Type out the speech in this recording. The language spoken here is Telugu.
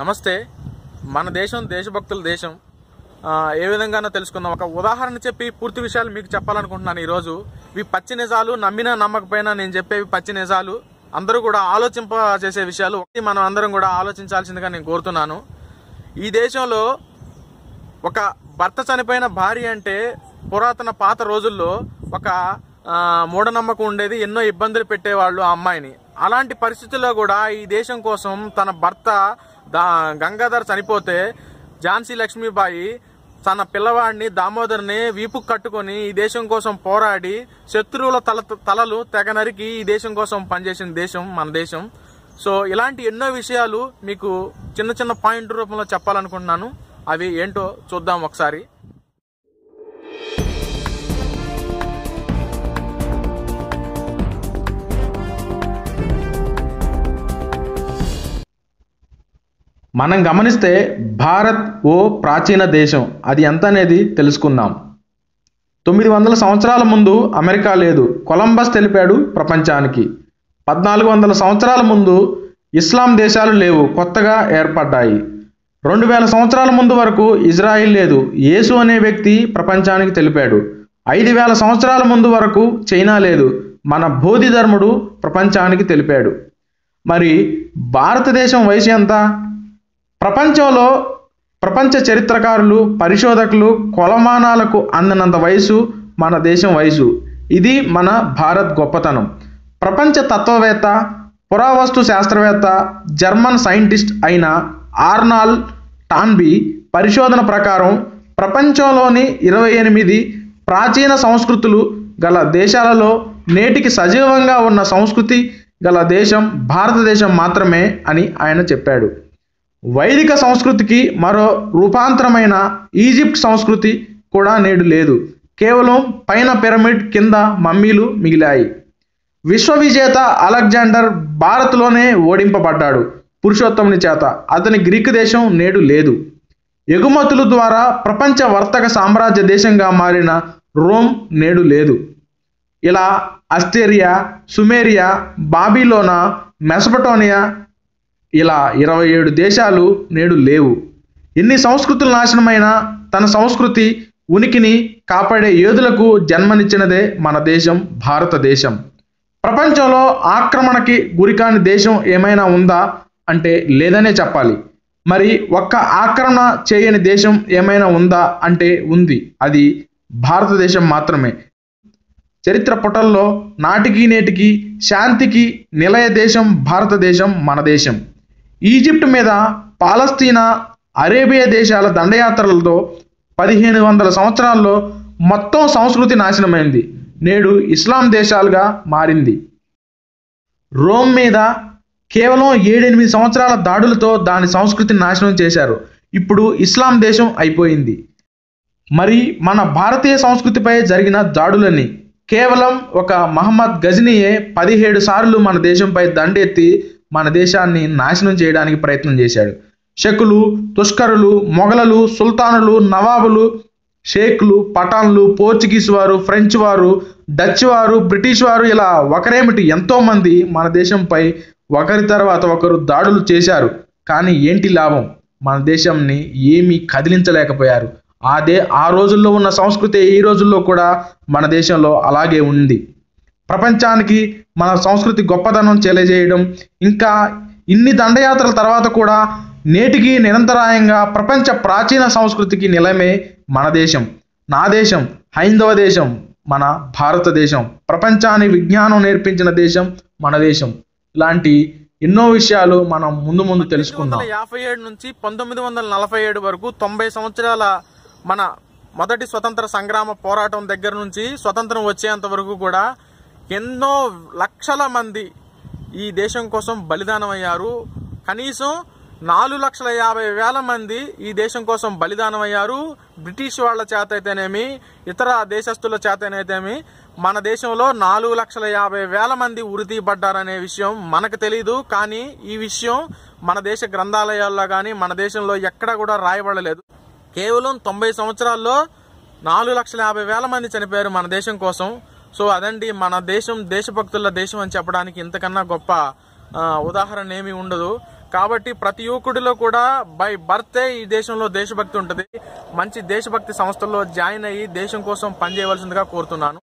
నమస్తే. మన దేశం దేశభక్తుల దేశం. ఏ విధంగానో తెలుసుకుందాం. ఒక ఉదాహరణ చెప్పి పూర్తి విషయాలు మీకు చెప్పాలనుకుంటున్నాను ఈరోజు. ఇవి పచ్చి నిజాలు నమ్మినా నమ్మకపోయినా నేను చెప్పేవి పచ్చి నిజాలు. అందరూ కూడా ఆలోచింప చేసే విషయాలు. ఒకటి మనం అందరం కూడా ఆలోచించాల్సిందిగా నేను కోరుతున్నాను. ఈ దేశంలో ఒక భర్త చనిపోయిన భార్య అంటే పురాతన పాత రోజుల్లో ఒక మూఢనమ్మకం ఉండేది. ఎన్నో ఇబ్బందులు పెట్టేవాళ్ళు ఆ అమ్మాయిని. అలాంటి పరిస్థితుల్లో కూడా ఈ దేశం కోసం తన భర్త గంగాధర్ చనిపోతే ఝాన్సీ లక్ష్మీబాయి తన పిల్లవాడిని దామోదర్ని వీపు కట్టుకొని ఈ దేశం కోసం పోరాడి శత్రువుల తల తలలు తెగ నరికి ఈ దేశం కోసం పనిచేసిన దేశం మన దేశం. సో ఇలాంటి ఎన్నో విషయాలు మీకు చిన్న చిన్న పాయింట్ రూపంలో చెప్పాలనుకుంటున్నాను. అవి ఏంటో చూద్దాం ఒకసారి. మనం గమనిస్తే భారత్ ఓ ప్రాచీన దేశం. అది ఎంత అనేది తెలుసుకుందాం. తొమ్మిది వందల సంవత్సరాల ముందు అమెరికా లేదు. కొలంబస్ తెలిపాడు ప్రపంచానికి. పద్నాలుగు వందల సంవత్సరాల ముందు ఇస్లాం దేశాలు లేవు. కొత్తగా ఏర్పడ్డాయి. రెండు వేల సంవత్సరాల ముందు వరకు ఇజ్రాయిల్ లేదు. యేసు అనే వ్యక్తి ప్రపంచానికి తెలిపాడు. ఐదు వేల సంవత్సరాల ముందు వరకు చైనా లేదు. మన బోధి ధర్ముడు ప్రపంచానికి తెలిపాడు. మరి భారతదేశం వయసు ఎంత? ప్రపంచంలో ప్రపంచ చరిత్రకారులు పరిశోధకులు కొలమానాలకు అందినంత వయసు మన దేశం వయసు ఇది మన భారత్ గొప్పతనం. ప్రపంచ తత్వవేత్త పురావస్తు శాస్త్రవేత్త జర్మన్ సైంటిస్ట్ అయిన ఆర్నాల్ టాన్బీ పరిశోధన ప్రకారం ప్రపంచంలోని ఇరవై ఎనిమిది ప్రాచీన సంస్కృతులు గల దేశాలలో నేటికి సజీవంగా ఉన్న సంస్కృతి గల దేశం భారతదేశం మాత్రమే అని ఆయన చెప్పాడు. వైదిక సంస్కృతికి మరో రూపాంతరమైన ఈజిప్ట్ సంస్కృతి కూడా నేడు లేదు. కేవలం పైన పిరమిడ్ కింద మమ్మీలు మిగిలాయి. విశ్వవిజేత అలెగ్జాండర్ భారత్లోనే ఓడింపబడ్డాడు పురుషోత్తముని చేత. అతని గ్రీకు దేశం నేడు లేదు. ఎగుమతుల ద్వారా ప్రపంచ వర్తక సామ్రాజ్య దేశంగా మారిన రోమ్ నేడు లేదు. ఇలా అస్టేరియా సుమేరియా బాబిలోనా మెసపటోనియా ఇలా ఇరవై ఏడు దేశాలు నేడు లేవు. ఎన్ని సంస్కృతులు నాశనమైనా తన సంస్కృతి ఉనికిని కాపాడే యోధులకు జన్మనిచ్చినదే మన దేశం భారతదేశం ప్రపంచంలో ఆక్రమణకి గురికాని దేశం ఏమైనా ఉందా అంటే లేదనే చెప్పాలి. మరి ఒక్క ఆక్రమణ చేయని దేశం ఏమైనా ఉందా అంటే ఉంది. అది భారతదేశం మాత్రమే. చరిత్ర పుటల్లో నాటికి నేటికి శాంతికి నిలయ దేశం భారతదేశం మన దేశం. ఈజిప్ట్ మీద పాలస్తీనా అరేబియా దేశాల దండయాత్రలతో పదిహేను వందల సంవత్సరాల్లో మొత్తం సంస్కృతి నాశనమైంది. నేడు ఇస్లాం దేశాలుగా మారింది. రోమ్ మీద కేవలం ఏడెనిమిది సంవత్సరాల దాడులతో దాని సంస్కృతిని నాశనం చేశారు. ఇప్పుడు ఇస్లాం దేశం అయిపోయింది. మరి మన భారతీయ సంస్కృతిపై జరిగిన దాడులని కేవలం ఒక మహమ్మద్ గజనీయే పదిహేడు సార్లు మన దేశంపై దండెత్తి మన దేశాన్ని నాశనం చేయడానికి ప్రయత్నం చేశాడు. షకులు తుష్కరులు మొఘలలు సుల్తానులు నవాబులు షేక్లు పఠాన్లు పోర్చుగీస్ వారు ఫ్రెంచ్ వారు డచ్ వారు బ్రిటిష్ వారు ఇలా ఒకరేమిటి ఎంతోమంది మన దేశంపై ఒకరి తర్వాత ఒకరు దాడులు చేశారు. కానీ ఏంటి లాభం? మన దేశంని ఏమీ కదిలించలేకపోయారు. అదే ఆ రోజుల్లో ఉన్న సంస్కృతి ఈ రోజుల్లో కూడా మన దేశంలో అలాగే ఉంది. ప్రపంచానికి మన సంస్కృతి గొప్పతనం తెలియజేయడం ఇంకా ఇన్ని దండయాత్రల తర్వాత కూడా నేటికి నిరంతరాయంగా ప్రపంచ ప్రాచీన సంస్కృతికి నిలమే మన దేశం నా దేశం హైందవ దేశం మన భారతదేశం. ప్రపంచాన్ని విజ్ఞానం నేర్పించిన దేశం మన దేశం. ఇలాంటి ఎన్నో విషయాలు మనం ముందు ముందు తెలుసుకుందాం. యాభై ఏడు నుంచి పంతొమ్మిది వందల నలభై ఏడు వరకు తొంభై సంవత్సరాల మన మొదటి స్వతంత్ర సంగ్రామ పోరాటం దగ్గర నుంచి స్వతంత్రం వచ్చేంత వరకు కూడా ఎన్నో లక్షల మంది ఈ దేశం కోసం బలిదానం అయ్యారు కనీసం నాలుగు లక్షల యాభై వేల మంది ఈ దేశం కోసం బలిదానం అయ్యారు బ్రిటిష్ వాళ్ళ చేత అయితేనేమి ఇతర దేశస్తుల చేతనైతేమి మన దేశంలో నాలుగు లక్షల యాభై వేల మంది ఉరితి పడ్డారనే విషయం మనకు తెలియదు కానీ ఈ విషయం మన దేశ గ్రంథాలయాల్లో కానీ మన దేశంలో ఎక్కడ కూడా రాయబడలేదు. కేవలం తొంభై సంవత్సరాల్లో నాలుగు లక్షల యాభై వేల మంది చనిపోయారు మన దేశం కోసం. సో అదండి మన దేశం దేశభక్తుల దేశం అని చెప్పడానికి ఇంతకన్నా గొప్ప ఉదాహరణ ఏమీ ఉండదు. కాబట్టి ప్రతి యువకుడిలో కూడా బై బర్తే ఈ దేశంలో దేశభక్తి ఉంటుంది. మంచి దేశభక్తి సంస్థల్లో జాయిన్ అయ్యి దేశం కోసం పనిచేయవలసిందిగా కోరుతున్నాను.